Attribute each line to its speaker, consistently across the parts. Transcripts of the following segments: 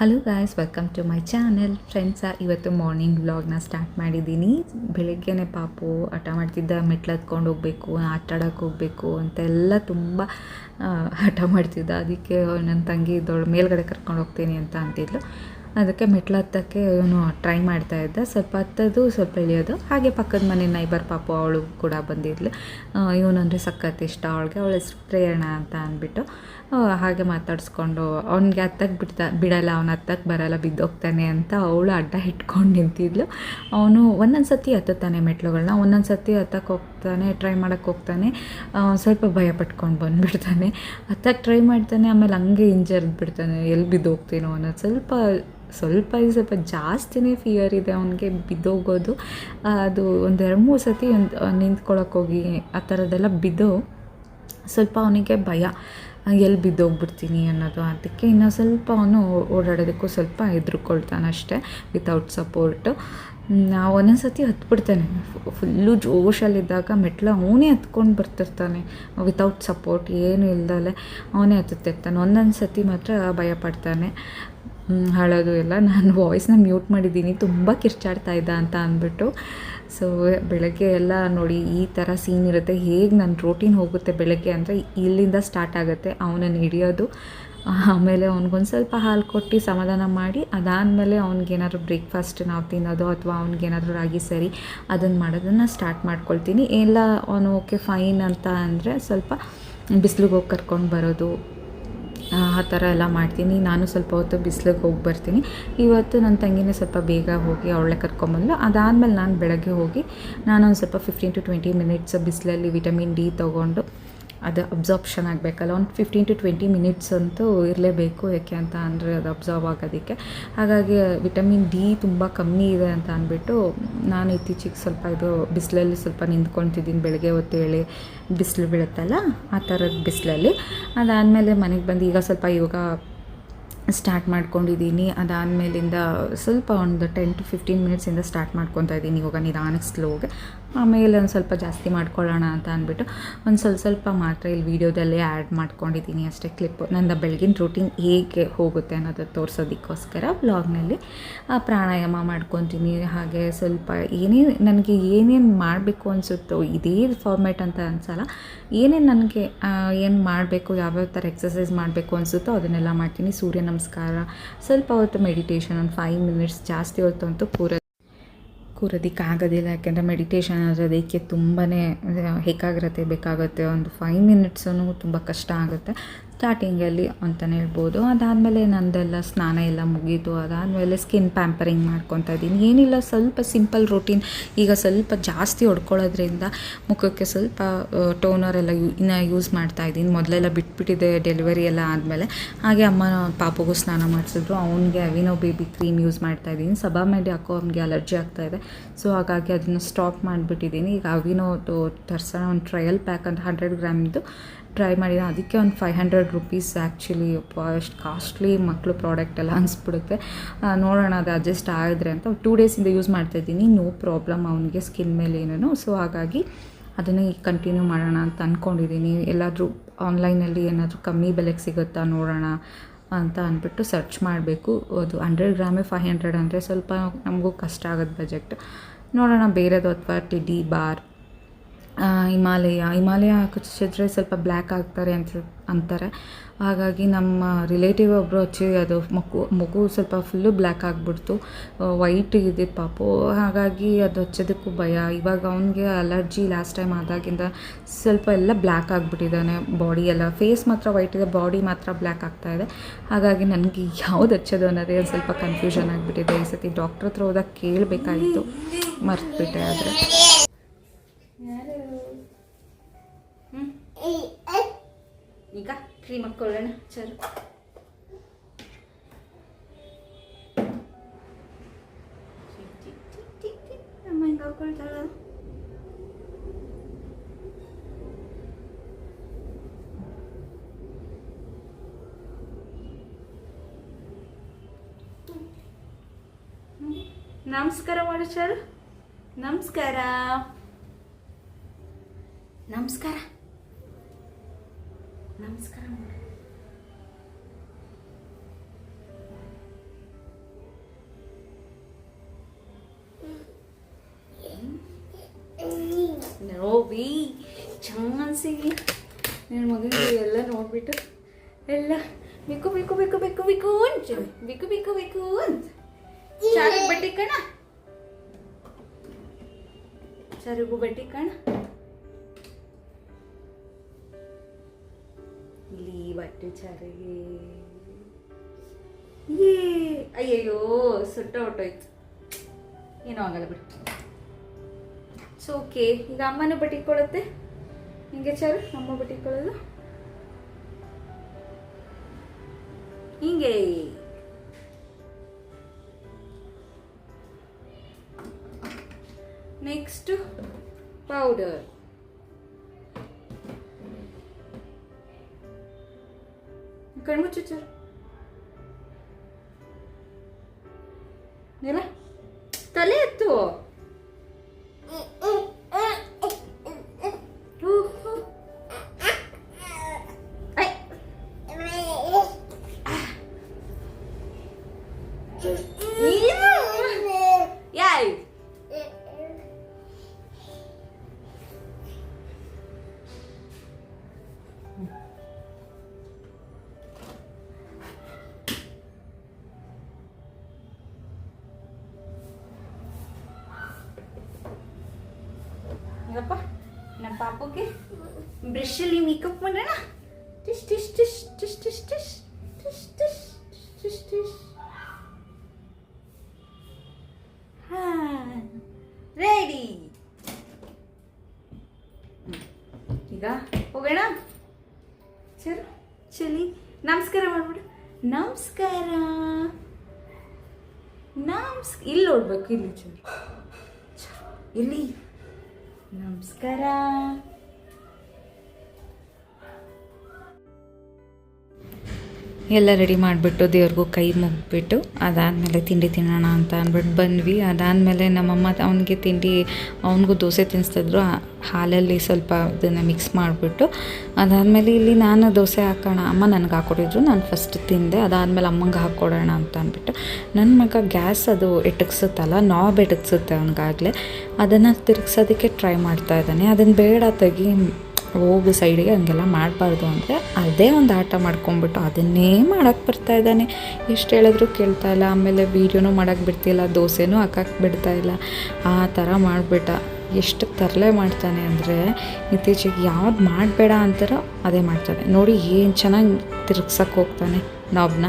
Speaker 1: Hello guys welcome to my channel friends ಇವತ್ತು morning ವ್ಲಾಗ್ನ start ಮಾಡಿದ್ದೀನಿ. ಬೆಳಗ್ಗೆನೆ ಪಾಪು ಹಠ ಮಾಡ್ತಿದ್ದ, ಮೆಟ್ಲು ಹತ್ಕೊಂಡು ಹೋಗಬೇಕು ಆಟ ಆಡೋಕೆ ಹೋಗಬೇಕು ಅಂತೆಲ್ಲ ತುಂಬ ಹಠ ಮಾಡ್ತಿದ್ದ. ಅದಕ್ಕೆ ನನ್ನ ತಂಗಿ ದೊಡ್ಡ ಮೇಲ್ಗಡೆ ಕರ್ಕೊಂಡು ಹೋಗ್ತೀನಿ ಅಂತ ಅಂತಿದ್ಲು. ಅದಕ್ಕೆ ಮೆಟ್ಲು ಹತ್ತಕ್ಕೆ ಇವನು ಟ್ರೈ ಮಾಡ್ತಾ ಇದ್ದ. ಸ್ವಲ್ಪ ಹತ್ತೋದು, ಸ್ವಲ್ಪ ಇಳಿಯೋದು ಹಾಗೆ ಪಕ್ಕದ ಮನೆ ನೈಬರ್ ಪಾಪು ಅವಳು ಕೂಡ ಬಂದಿದ್ಲು. ಇವನಂದರೆ ಸಖತ್ ಇಷ್ಟ ಅವಳಿಗೆ. ಅವಳ ಹೆಸ್ರು ಪ್ರೇರಣ ಅಂತ ಅಂದ್ಬಿಟ್ಟು ಹಾಗೆ ಮಾತಾಡಿಸ್ಕೊಂಡು, ಅವನಿಗೆ ಹತ್ತಕ್ಕೆ ಬಿಡ್ತಾ, ಬಿಡಲ್ಲ, ಅವ್ನು ಹತ್ತಕ್ಕೆ ಬರಲ್ಲ, ಬಿದ್ದೋಗ್ತಾನೆ ಅಂತ ಅವಳು ಅಡ್ಡ ಇಟ್ಕೊಂಡು ನಿಂತಿದ್ಲು. ಅವನು ಒಂದೊಂದು ಸತಿ ಹತ್ತುತ್ತಾನೆ ಮೆಟ್ಲುಗಳನ್ನ ಒಂದೊಂದು ಸತಿ ಹತ್ತಕ್ಕೆ ಹೋಗ್ತಾನೆ ಟ್ರೈ ಮಾಡೋಕ್ಕೆ ಹೋಗ್ತಾನೆ. ಸ್ವಲ್ಪ ಭಯ ಪಟ್ಕೊಂಡು ಬಂದುಬಿಡ್ತಾನೆ. ಹತ್ತಕ್ಕೆ ಟ್ರೈ ಮಾಡ್ತಾನೆ, ಆಮೇಲೆ ಹಂಗೆ ಇಂಜರ್ದು ಬಿಡ್ತಾನೆ ಎಲ್ಲಿ ಬಿದ್ದೋಗ್ತೀನೋ ಅನ್ನೋದು. ಸ್ವಲ್ಪ ಸ್ವಲ್ಪ ಸ್ವಲ್ಪ ಜಾಸ್ತಿನೇ ಫಿಯರ್ ಇದೆ ಅವನಿಗೆ ಬಿದ್ದೋಗೋದು. ಅದು ಒಂದು ಎರಡು ಮೂರು ಸತಿ ಒಂದು ನಿಂತ್ಕೊಳ್ಳೋಕೆ ಹೋಗಿ ಆ ಥರದ್ದೆಲ್ಲ ಬಿದ್ದು ಸ್ವಲ್ಪ ಅವನಿಗೆ ಭಯ. ಎಲ್ಲಿ ಬಿದ್ದೋಗ್ಬಿಡ್ತೀನಿ ಅನ್ನೋದು. ಅದಕ್ಕೆ ಇನ್ನು ಸ್ವಲ್ಪ ಅವನು ಓಡಾಡೋದಕ್ಕೂ ಸ್ವಲ್ಪ ಹೆದ್ರುಕೊಳ್ತಾನೆ ಅಷ್ಟೇ ವಿತೌಟ್ ಸಪೋರ್ಟು ನಾವು ಒಂದೊಂದು ಸತಿ ಹತ್ಬಿಡ್ತಾನೆ. ಫುಲ್ಲು ಜೋಶಲ್ಲಿದ್ದಾಗ ಮೆಟ್ಲು ಅವನೇ ಹತ್ಕೊಂಡು ಬರ್ತಿರ್ತಾನೆ. ವಿತೌಟ್ ಸಪೋರ್ಟ್ ಏನು ಇಲ್ದಲೆ ಅವನೇ ಹತ್ತುತ್ತಿರ್ತಾನೆ. ಒಂದೊಂದು ಸತಿ ಮಾತ್ರ ಭಯ ಪಡ್ತಾನೆ ಹಾಳೋದು ಎಲ್ಲ. ನಾನು ವಾಯ್ಸ್ನ ಮ್ಯೂಟ್ ಮಾಡಿದ್ದೀನಿ. ತುಂಬ ಕಿರ್ಚಾಡ್ತಾ ಇದ್ದ ಅಂತ ಅಂದ್ಬಿಟ್ಟು. ಸೊ ಬೆಳಗ್ಗೆ ಎಲ್ಲ ನೋಡಿ ಈ ಥರ ಸೀನ್ ಇರುತ್ತೆ. ಹೇಗೆ ನನ್ನ ರೋಟೀನ್ ಹೋಗುತ್ತೆ ಬೆಳಗ್ಗೆ ಅಂದರೆ ಇಲ್ಲಿಂದ ಸ್ಟಾರ್ಟ್ ಆಗುತ್ತೆ. ಅವನನ್ನು ಹಿಡಿಯೋದು. ಆಮೇಲೆ ಅವ್ನಿಗೊಂದು ಸ್ವಲ್ಪ ಹಾಲು ಕೊಟ್ಟು ಸಮಾಧಾನ ಮಾಡಿ, ಅದಾದಮೇಲೆ ಅವ್ನಿಗೇನಾದ್ರು ಬ್ರೇಕ್ಫಾಸ್ಟ್ ನಾವು ತಿನ್ನೋದು ಅಥವಾ ಅವ್ನಿಗೇನಾದ್ರು ರಾಗಿ ಸರಿ ಅದನ್ನು ಮಾಡೋದನ್ನು ಸ್ಟಾರ್ಟ್ ಮಾಡ್ಕೊಳ್ತೀನಿ. ಎಲ್ಲ ಅವನು ಓಕೆ ಫೈನ್ ಅಂತ ಅಂದರೆ ಸ್ವಲ್ಪ ಬಿಸಿಲಿಗೆ ಹೋಗಿ ಕರ್ಕೊಂಡು ಬರೋದು, ಆ ಥರ ಎಲ್ಲ ಮಾಡ್ತೀನಿ. ನಾನು ಸ್ವಲ್ಪ ಹೊತ್ತು ಬಿಸಿಲಿಗೆ ಹೋಗಿ ಬರ್ತೀನಿ. ಇವತ್ತು ನನ್ನ ತಂಗಿನೇ ಸ್ವಲ್ಪ ಬೇಗ ಹೋಗಿ ಅವಳೆ ಕರ್ಕೊಂಬಂದ್ಲು. ಅದಾದಮೇಲೆ ನಾನು ಬೆಳಗ್ಗೆ ಹೋಗಿ ನಾನೊಂದು ಸ್ವಲ್ಪ ಫಿಫ್ಟೀನ್ ಟು ಟ್ವೆಂಟಿ ಮಿನಿಟ್ಸ್ ಬಿಸಿಲಲ್ಲಿ ವಿಟಮಿನ್ ಡಿ ತೊಗೊಂಡು ಅದು ಅಬ್ಸಾರ್ಪ್ಷನ್ ಆಗಬೇಕಲ್ಲ. ಒಂದು ಫಿಫ್ಟೀನ್ ಟು ಟ್ವೆಂಟಿ ಮಿನಿಟ್ಸ್ ಅಂತೂ ಇರಲೇಬೇಕು ಯಾಕೆ ಅಂತ ಅಂದರೆ ಅದು ಅಬ್ಸಾರ್ವ್ ಆಗೋದಕ್ಕೆ. ಹಾಗಾಗಿ ವಿಟಮಿನ್ ಡಿ ತುಂಬ ಕಮ್ಮಿ ಇದೆ ಅಂತ ಅಂದ್ಬಿಟ್ಟು ನಾನು ಇತ್ತೀಚೆಗೆ ಸ್ವಲ್ಪ ಇದು ಬಿಸಿಲಲ್ಲಿ ಸ್ವಲ್ಪ ನಿಂತ್ಕೊಳ್ತಿದ್ದೀನಿ ಬೆಳಗ್ಗೆ ಹೊತ್ತು ಹೇಳಿ ಬಿಸಿಲು ಬೀಳುತ್ತಲ್ಲ ಆ ಥರದ ಬಿಸಿಲಲ್ಲಿ. ಅದಾದಮೇಲೆ ಮನೆಗೆ ಬಂದು ಈಗ ಸ್ವಲ್ಪ ಯೋಗ ಸ್ಟಾರ್ಟ್ ಮಾಡ್ಕೊಂಡಿದ್ದೀನಿ. ಅದಾದಮೇಲಿಂದ ಸ್ವಲ್ಪ ಒಂದು ಟೆನ್ ಟು ಫಿಫ್ಟೀನ್ ಮಿನಿಟ್ಸಿಂದ ಸ್ಟಾರ್ಟ್ ಮಾಡ್ಕೊತಾ ಇದ್ದೀನಿ. ಇವಾಗ ನಿಧಾನಕ್ಕೆ ಸ್ಲೋಗೆ ಆಮೇಲೆ ಒಂದು ಸ್ವಲ್ಪ ಜಾಸ್ತಿ ಮಾಡ್ಕೊಳ್ಳೋಣ ಅಂತ ಅಂದ್ಬಿಟ್ಟು ಒಂದು ಸ್ವಲ್ಪ ಸ್ವಲ್ಪ ಮಾತ್ರ ಇಲ್ಲಿ ವೀಡಿಯೋದಲ್ಲೇ ಆ್ಯಡ್ ಮಾಡ್ಕೊಂಡಿದ್ದೀನಿ ಅಷ್ಟೇ ಕ್ಲಿಪ್ಪು ನನ್ನ ಬೆಳಗಿನ ರೂಟೀನ್ ಹೇಗೆ ಹೋಗುತ್ತೆ ಅನ್ನೋದು ತೋರಿಸೋದಕ್ಕೋಸ್ಕರ ವ್ಲಾಗ್ನಲ್ಲಿ ಪ್ರಾಣಾಯಾಮ ಮಾಡ್ಕೊತೀನಿ. ಹಾಗೆ ಸ್ವಲ್ಪ ಏನೇನು ನನಗೆ ಏನೇನು ಮಾಡಬೇಕು ಅನಿಸುತ್ತೋ ಇದೇ ಫಾರ್ಮೇಟ್ ಅಂತ ಅನ್ಸಲ್ಲ. ಏನೇನು ನನಗೆ ಏನು ಮಾಡಬೇಕು, ಯಾವ್ಯಾವ ಥರ ಎಕ್ಸಸೈಸ್ ಮಾಡಬೇಕು ಅನಿಸುತ್ತೋ ಅದನ್ನೆಲ್ಲ ಮಾಡ್ತೀನಿ. ಸೂರ್ಯ ನಮಸ್ಕಾರ. ಸ್ವಲ್ಪ ಹೊತ್ತು ಮೆಡಿಟೇಷನ್ ಒಂದು ಫೈವ್ ಮಿನಿಟ್ಸ್ ಜಾಸ್ತಿ ಹೊತ್ತು ಅಂತೂ ಕೂರ ಕೂರೋದಕ್ಕೆ ಆಗೋದಿಲ್ಲ ಯಾಕೆಂದರೆ ಮೆಡಿಟೇಷನ್ ಅದಕ್ಕೆ ತುಂಬಾ ಏಕಾಗ್ರತೆ ಬೇಕಾಗುತ್ತೆ. ಒಂದು ಫೈವ್ ಮಿನಿಟ್ಸೂ ತುಂಬ ಕಷ್ಟ ಆಗುತ್ತೆ. ಸ್ಟಾರ್ಟಿಂಗಲ್ಲಿ ಅಂತಲೇ ಹೇಳ್ಬೋದು. ಅದಾದಮೇಲೆ ನಂದೆಲ್ಲ ಸ್ನಾನ ಎಲ್ಲ ಮುಗೀತು. ಅದಾದಮೇಲೆ ಸ್ಕಿನ್ ಪ್ಯಾಂಪರಿಂಗ್ ಮಾಡ್ಕೊತಾ ಇದ್ದೀನಿ. ಏನಿಲ್ಲ, ಸ್ವಲ್ಪ ಸಿಂಪಲ್ ರೂಟೀನ್ ಈಗ ಸ್ವಲ್ಪ ಜಾಸ್ತಿ ಹೊಡ್ಕೊಳ್ಳೋದ್ರಿಂದ ಮುಖಕ್ಕೆ ಸ್ವಲ್ಪ ಟೋನರ್ ಎಲ್ಲ ಇನ್ನು ಯೂಸ್ ಮಾಡ್ತಾ ಇದ್ದೀನಿ. ಮೊದಲೆಲ್ಲ ಬಿಟ್ಬಿಟ್ಟಿದೆ ಡೆಲಿವರಿ ಎಲ್ಲ ಆದಮೇಲೆ. ಹಾಗೆ ಅಮ್ಮ ಪಾಪಗೂ ಸ್ನಾನ ಮಾಡಿಸಿದ್ರು. ಅವನಿಗೆ ಅವಿನೋ ಬೇಬಿ ಕ್ರೀಮ್ ಯೂಸ್ ಮಾಡ್ತಾ ಇದ್ದೀನಿ. ಸಬಾ ಮೇಲೆ ಹಾಕೋ ಅವ್ನಿಗೆ ಅಲರ್ಜಿ ಆಗ್ತಾ ಇದೆ. ಸೊ ಹಾಗಾಗಿ ಅದನ್ನು ಸ್ಟಾಪ್ ಮಾಡಿಬಿಟ್ಟಿದ್ದೀನಿ. ಈಗ ಅವಿನೋ ತರ್ಸೋಣ. ಒಂದು ಟ್ರಯಲ್ ಪ್ಯಾಕ್ ಅಂತ ಹಂಡ್ರೆಡ್ ಗ್ರಾಮ್ದು ಟ್ರೈ ಮಾಡಿದ ಅದಕ್ಕೆ ಒಂದು ಫೈವ್ ಹಂಡ್ರೆಡ್ ರುಪೀಸ್ ಆ್ಯಕ್ಚುಲಿ ಎಷ್ಟು ಕಾಸ್ಟ್ಲಿ ಮಕ್ಕಳು ಪ್ರಾಡಕ್ಟ್ ಎಲ್ಲ ಅನಿಸ್ಬಿಡುತ್ತೆ. ನೋಡೋಣ, ಅದು ಅಡ್ಜಸ್ಟ್ ಆಗಿದ್ರೆ ಅಂತ. ಟೂ ಡೇಸಿಂದ ಯೂಸ್ ಮಾಡ್ತಾ ಇದ್ದೀನಿ. ನೋ ಪ್ರಾಬ್ಲಮ್ ಅವನಿಗೆ ಸ್ಕಿನ್ ಮೇಲೆ ಏನೇನು ಸೊ, ಹಾಗಾಗಿ ಅದನ್ನೇ ಈಗ ಕಂಟಿನ್ಯೂ ಮಾಡೋಣ ಅಂತ ಅಂದ್ಕೊಂಡಿದ್ದೀನಿ ಎಲ್ಲಾದರೂ ಆನ್ಲೈನಲ್ಲಿ ಏನಾದರೂ ಕಮ್ಮಿ ಬೆಲೆಗೆ ಸಿಗುತ್ತಾ ನೋಡೋಣ ಅಂತ ಅಂದ್ಬಿಟ್ಟು ಸರ್ಚ್ ಮಾಡಬೇಕು. ಅದು ಹಂಡ್ರೆಡ್ ಗ್ರಾಮೇ ಫೈವ್ ಹಂಡ್ರೆಡ್ ಅಂದರೆ ಸ್ವಲ್ಪ ನಮಗೂ ಕಷ್ಟ ಆಗೋದು ಬಜೆಟ್. ನೋಡೋಣ, ಬೇರೆದು ಅಥವಾ ಟಿಡಿ, ಬಾರ್ ಹಿಮಾಲಯ. ಹಿಮಾಲಯ ಹಚ್ಚಿದ್ರೆ ಸ್ವಲ್ಪ ಬ್ಲ್ಯಾಕ್ ಆಗ್ತಾರೆ ಅಂತ ಅಂತಾರೆ. ಹಾಗಾಗಿ ನಮ್ಮ ರಿಲೇಟಿವ್ ಒಬ್ಬರು ಹಚ್ಚಿ ಅದು ಮಗು ಮಗು ಸ್ವಲ್ಪ ಫುಲ್ಲು ಬ್ಲ್ಯಾಕ್ ಆಗಿಬಿಡ್ತು. ವೈಟ್ ಇದೆ ಪಾಪು. ಹಾಗಾಗಿ ಅದು ಹಚ್ಚೋದಕ್ಕೂ ಭಯ. ಇವಾಗ ಅವನಿಗೆ ಅಲರ್ಜಿ ಲಾಸ್ಟ್ ಟೈಮ್ ಆದಾಗಿಂದ ಸ್ವಲ್ಪ ಎಲ್ಲ ಬ್ಲ್ಯಾಕ್ ಆಗಿಬಿಟ್ಟಿದ್ದಾನೆ ಬಾಡಿ ಎಲ್ಲ. ಫೇಸ್ ಮಾತ್ರ ವೈಟ್ ಇದೆ ಬಾಡಿ ಮಾತ್ರ ಬ್ಲ್ಯಾಕ್ ಆಗ್ತಾ ಇದೆ. ಹಾಗಾಗಿ ನನಗೆ ಯಾವ್ದು ಹಚ್ಚೋದು ಅನ್ನೋದೇ ಸ್ವಲ್ಪ ಕನ್ಫ್ಯೂಷನ್ ಆಗಿಬಿಟ್ಟಿದೆ. ಈ ಸತಿ ಡಾಕ್ಟ್ರ್ ಹತ್ರ ಹೋದಾಗ ಕೇಳಬೇಕಾಗಿತ್ತು ಮರ್ತುಬಿಟ್ಟೆ ಆದರೆ. ಈಗ ಕ್ರೀಮ್ ಹಾಕ್ಕೊಳ್ಳೋಣ ಚರು ಅಮ್ಮ ಹಿಂಗೆ ಹಾಕ್ಕೊಳ್ತಾಳ ನಮಸ್ಕಾರ ಮಾಡು ಚರು ನಮಸ್ಕಾರ ನಮಸ್ಕಾರ. ನಮಸ್ಕಾರ ಮಾಡು ನೋವಿ ಚಾನ್ಸಿಗೆ ನನ್ನ ಮಗನಿಗೆ ಎಲ್ಲ ನೋಡಿಬಿಟ್ಟು ಎಲ್ಲ ಬಿಕು ಬಿಕ್ಕು ಬಿಕ್ಕು ಬಿಕ್ಕು ಬಿಕ್ಕು ಅಂತ ಬಿಕು ಬಿಕ್ಕು ಬಿಕ್ಕು ಅಂತ. ಸರಿಗೂ ಬಡ್ಡಿ ಕಣ? ಸರಿಗೂ ಬಟ್ಟಿ ಕಣ? ಬಟ್ಟೆ ಚಾರಿಗೆ ಏ, ಅಯ್ಯಯ್ಯೋ, ಸುಟ್ಟ ಹೊಟ್ಟೋಯ್ತು. ಏನೂ ಆಗಲ್ಲ ಬಿಡು. ಸೊ ಓಕೆ ಈಗ ಅಮ್ಮನ ಬಟ್ಟಿಕೊಳ್ಳುತ್ತೆ ಹಿಂಗೆ ಚಾರು, ಅಮ್ಮ ಬಟ್ಟಿಕೊಳ್ಳೋದು ಹಿಂಗೆ. ನೆಕ್ಸ್ಟ್ ಪೌಡರ್ ಕಣ್ಮುಚ್ಚುಚ್ಚರು ತಲೆ ಎತ್ತು ನಮ್ಮ ಪಾಪುಗೆ ಬ್ರಷಲ್ಲಿ ಮೇಕಪ್ ಮಾಡೋಣ ಟಿಶ್ ಟಿಶ್ ಟಿಶ್ ಟಿಶ್ ಟಿಶ್ ಟಿಶ್ ಟಿಶ್ ಟಿಶ್ ಟಿಶ್ ರೆಡಿ ಈಗ ಹೋಗೋಣ चल ಚಲಿ ನಮಸ್ಕಾರ ಮಾಡ್ಬಿಡು ನಮಸ್ಕಾರ ನಮ್ಸ್ ಇಲ್ಲಿ ನೋಡ್ಬೇಕು ಇಲ್ಲಿ ಚಲ್ ಇಲ್ಲಿ ನಮಸ್ಕಾರ. ಎಲ್ಲ ರೆಡಿ ಮಾಡಿಬಿಟ್ಟು ದೇವ್ರಿಗೂ ಕೈ ಮುಗ್ಬಿಟ್ಟು ಅದಾದಮೇಲೆ ತಿಂಡಿ ತಿನ್ನೋಣ ಅಂತ ಅಂದ್ಬಿಟ್ಟು ಬಂದ್ವಿ. ಅದಾದಮೇಲೆ ನಮ್ಮಮ್ಮ ಅವನಿಗೆ ತಿಂಡಿ, ಅವನಿಗೂ ದೋಸೆ ತಿನ್ನಿಸ್ತಿದ್ರು ಹಾಲಲ್ಲಿ ಸ್ವಲ್ಪ ಅದನ್ನು ಮಿಕ್ಸ್ ಮಾಡಿಬಿಟ್ಟು ಅದಾದಮೇಲೆ ಇಲ್ಲಿ ನಾನು ದೋಸೆ ಹಾಕೋಣ, ಅಮ್ಮ ನನಗೆ ಹಾಕ್ಕೊಟ್ಟಿದ್ರು ನಾನು ಫಸ್ಟ್ ತಿಂದೆ. ಅದಾದಮೇಲೆ ಅಮ್ಮಂಗೆ ಹಾಕ್ಕೊಡೋಣ ಅಂತ ಅಂದ್ಬಿಟ್ಟು ನನ್ನ ಮಗ ಗ್ಯಾಸ್ ಅದು ಎಟಕ್ಸುತ್ತಲ್ಲ ನಾಬ್ ಎಟಕ್ಸುತ್ತೆ ಅವನಿಗಾಗಲೇ. ಅದನ್ನು ತಿರುಗ್ಸೋದಕ್ಕೆ ಟ್ರೈ ಮಾಡ್ತಾ ಇದ್ದಾನೆ. ಅದನ್ನು ಬೇಡ ತೆಗಿ ಹೋಗು ಸೈಡಿಗೆ ಹಂಗೆಲ್ಲ ಮಾಡಬಾರ್ದು ಅಂದರೆ ಅದೇ ಒಂದು ಆಟ ಮಾಡ್ಕೊಂಬಿಟ್ಟು ಅದನ್ನೇ ಮಾಡೋಕ್ಕೆ ಬರ್ತಾ ಇದ್ದಾನೆ. ಎಷ್ಟು ಹೇಳಿದ್ರು ಕೇಳ್ತಾ ಇಲ್ಲ. ಆಮೇಲೆ ವೀಡಿಯೋನೂ ಮಾಡೋಕ್ಕೆ ಬಿಡ್ತಿಲ್ಲ. ದೋಸೆನೂ ಹಾಕಕ್ಕೆ ಬಿಡ್ತಾ ಇಲ್ಲ. ಆ ಥರ ಮಾಡಿಬಿಟ್ಟ. ಎಷ್ಟು ತರಲೆ ಮಾಡ್ತಾನೆ ಅಂದರೆ ಇತ್ತೀಚೆಗೆ ಯಾವ್ದು ಮಾಡಬೇಡ ಅಂತಾರೋ ಅದೇ ಮಾಡ್ತಾನೆ. ನೋಡಿ ಏನು ಚೆನ್ನಾಗಿ ತಿರುಗ್ಸಕ್ಕೆ ಹೋಗ್ತಾನೆ ನಾಬ್ನ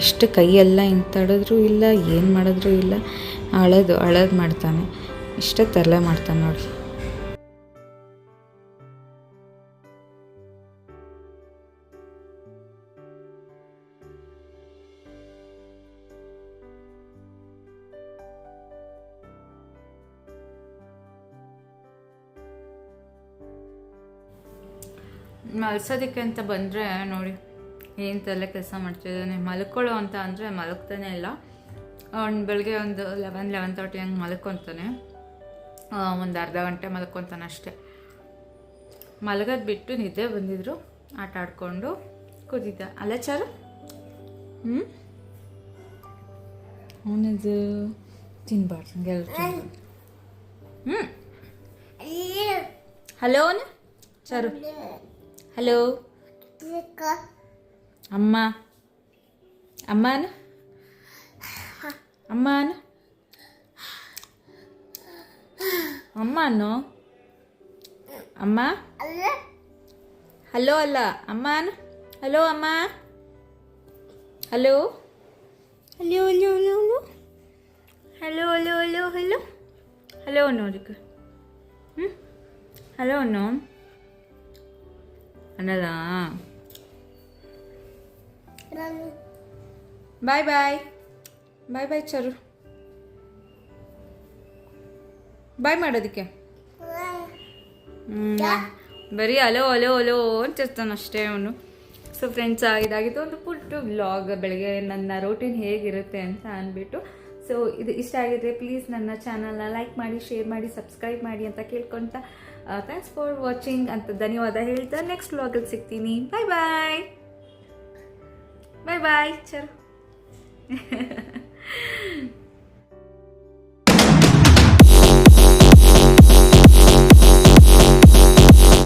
Speaker 1: ಎಷ್ಟು ಕೈಯೆಲ್ಲ ಹಿಂತಡಿದ್ರೂ ಇಲ್ಲ, ಏನು ಮಾಡಿದ್ರೂ ಇಲ್ಲ. ಅಳೋದು ಅಳೋದು ಮಾಡ್ತಾನೆ. ಇಷ್ಟೇ ತರಲೆ ಮಾಡ್ತಾನೆ ನೋಡಿ. ಮಲ್ಸೋದಕ್ಕೆ ಅಂತ ಬಂದರೆ ನೋಡಿ ಏನು ತಲೆ ಕೆಲಸ ಮಾಡ್ತಿದ್ದಾನೆ ಮಲ್ಕೊಳ್ಳೋ ಅಂತ ಅಂದರೆ ಮಲಗ್ತಾನೆ ಇಲ್ಲ. ಅವ್ನು ಬೆಳಗ್ಗೆ ಒಂದು ಲೆವೆನ್ ಲೆವೆನ್ ತರ್ಟಿ ಹಂಗೆ ಮಲ್ಕೊತಾನೆ. ಒಂದು ಅರ್ಧ ಗಂಟೆ ಮಲ್ಕೊತಾನೆ ಅಷ್ಟೇ. ಮಲಗೋದು ಬಿಟ್ಟು ನಿದ್ದೆ ಬಂದಿದ್ರು ಆಟ ಆಡಿಕೊಂಡು ಕೂತಿದ್ದ. ಅಲ್ಲ ಚಾರು? ಹ್ಞೂ ಅವನದು ತಿನ್ಬಾರ್ದು ಹ್ಞೂ ಹಲೋ ಚಾರು. ಹಲೋ ಅಮ್ಮ ಅಮ್ಮನ ಅಮ್ಮನ ಅಮ್ಮನು ಅಮ್ಮ ಹಲೋ ಅಲ್ಲ ಅಮ್ಮನ ಹಲೋ ಅಮ್ಮ hello hello hello hello hello hello hello hello hello ನೋಡಿ ಹ್ಞೂ ಹಲೋ ಅನ್ನು ಅನ್ನದ? ಬಾಯ್ ಬಾಯ್. ಬಾಯ್ ಬಾಯ್ ಚರು. ಬಾಯ್ ಮಾಡೋದಕ್ಕೆ. ಬರೀ ಅಲೋ ಅಲೋ ಅಲೋ ಅಂತಿರ್ತಾನೆ ಅಷ್ಟೇ ಅವನು. ಸೊ ಫ್ರೆಂಡ್ಸ್ ಇದಾಗಿತ್ತು ಒಂದು ಪುಟ್ಟು ಬ್ಲಾಗ್ ಬೆಳಗ್ಗೆ ನನ್ನ ರೂಟೀನ್ ಹೇಗಿರುತ್ತೆ ಅಂತ ಅಂದ್ಬಿಟ್ಟು ಸೊ ಇದು ಇಷ್ಟ ಆಗಿದ್ರೆ ಪ್ಲೀಸ್ ನನ್ನ ಚಾನಲ್ನ ಲೈಕ್ ಮಾಡಿ ಶೇರ್ ಮಾಡಿ ಸಬ್ಸ್ಕ್ರೈಬ್ ಮಾಡಿ ಅಂತ ಕೇಳ್ಕೊಳ್ತಾ ಥ್ಯಾಂಕ್ಸ್ ಫಾರ್ ವಾಚಿಂಗ್ ಅಂತ ಧನ್ಯವಾದ ಹೇಳ್ತಾ ನೆಕ್ಸ್ಟ್ ವ್ಲಾಗಲ್ಲಿ ಸಿಗ್ತೀನಿ. ಬಾಯ್ ಬಾಯ್ ಬಾಯ್ ಬಾಯ್ ಚರ್